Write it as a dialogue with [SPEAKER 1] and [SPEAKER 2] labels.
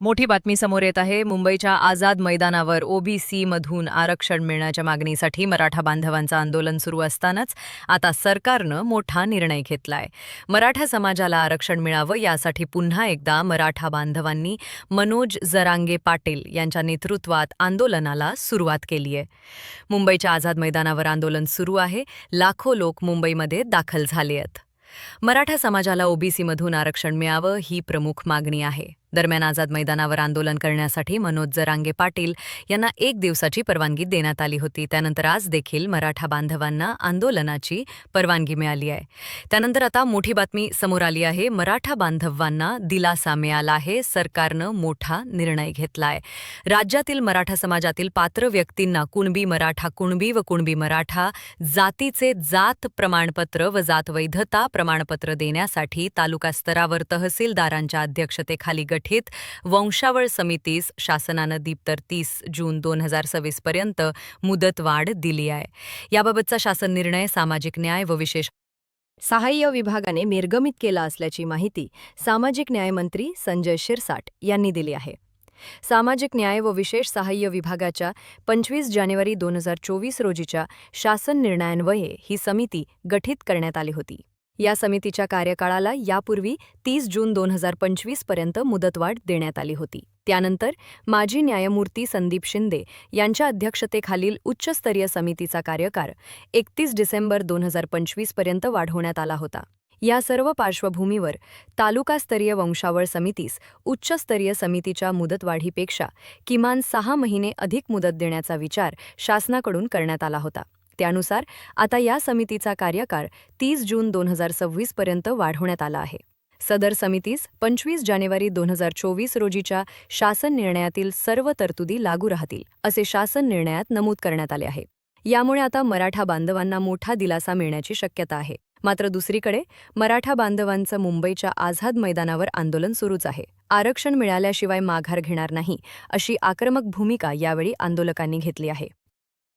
[SPEAKER 1] मोठी बातमी समोर येत आहे. मुंबईच्या आझाद मैदानावर ओबीसी मधून आरक्षण मिळण्याच्या मागणीसाठी मराठा बांधवांचं आंदोलन सुरू असतानाच आता सरकारनं मोठा निर्णय घेतलाय. मराठा समाजाला आरक्षण मिळावं यासाठी पुन्हा एकदा मराठा बांधवांनी मनोज जरांगे पाटील यांच्या नेतृत्वात आंदोलनाला सुरुवात केली आहे. मुंबईच्या आझाद मैदानावर आंदोलन सुरू आहे. लाखो लोक मुंबईमध्ये दाखल झाले आहेत. मराठा समाजाला ओबीसीमधून आरक्षण मिळावं ही प्रमुख मागणी आहे. दरम्यान आझाद मैदानावर आंदोलन करण्यासाठी मनोज जरांगे पाटील यांना एक दिवसाची परवानगी देण्यात आली होती. त्यानंतर आज देखील मराठा बांधवांना आंदोलनाची परवानगी मिळाली आहे. त्यानंतर आता मोठी बातमी समोर आली आहे. मराठा बांधवांना दिलासा मिळाला आहे. सरकारनं मोठा निर्णय घेतलाय. राज्यातील मराठा समाजातील पात्र व्यक्तींना कुणबी मराठा कुणबी व कुणबी मराठा जातीचे जात प्रमाणपत्र व जात वैधता प्रमाणपत्र देण्यासाठी तालुका स्तरावर तहसीलदारांच्या अध्यक्षतेखाली गट गठीत वंशावळ समितीस शासनानं दीप्तर तीस जून दोन हजार सव्वीसपर्यंत मुदतवाढ दिली आहे. याबाबतचा शासन निर्णय सामाजिक न्याय व विशेष
[SPEAKER 2] सहाय्य विभागाने निर्गमित केला असल्याची माहिती सामाजिक न्यायमंत्री संजय शिरसाट यांनी दिली आहे. सामाजिक न्याय व विशेष सहाय्य विभागाच्या पंचवीस जानेवारी दोन हजार चोवीस रोजीच्या शासन निर्णयान्वये ही समिती गठीत करण्यात आली होती. या समितीच्या कार्यकाळाला यापूर्वी तीस जून दोन हजार पंचवीसपर्यंत मुदतवाढ देण्यात आली होती. त्यानंतर माजी न्यायमूर्ती संदीप शिंदे यांच्या अध्यक्षतेखालील उच्चस्तरीय समितीचा कार्यकाळ एकतीस डिसेंबर दोन हजार पंचवीसपर्यंत वाढवण्यात आला होता. या सर्व पार्श्वभूमीवर तालुकास्तरीय वंशावळ समितीस उच्चस्तरीय समितीच्या मुदतवाढीपेक्षा किमान सहा महिने अधिक मुदत देण्याचा विचार शासनाकडून करण्यात आला होता. त्यानुसार आता या समितीचा कार्यकाळ तीस जून दोन हजार सव्वीस पर्यंत वाढवण्यात आला आहे. सदर समितीस पंचवीस जानेवारी दोन हजार चोवीस रोजीच्या शासन निर्णयातील सर्व तरतुदी लागू राहतील असे शासन निर्णयात नमूद करण्यात आले आहे. यामुळे आता मराठा बांधवांना मोठा दिलासा मिळण्याची शक्यता आहे. मात्र दुसरीकडे मराठा बांधवांचं मुंबईच्या आझाद मैदानावर आंदोलन सुरूच आहे. आरक्षण मिळाल्याशिवाय माघार घेणार नाही अशी आक्रमक भूमिका यावेळी आंदोलकांनी घेतली आहे.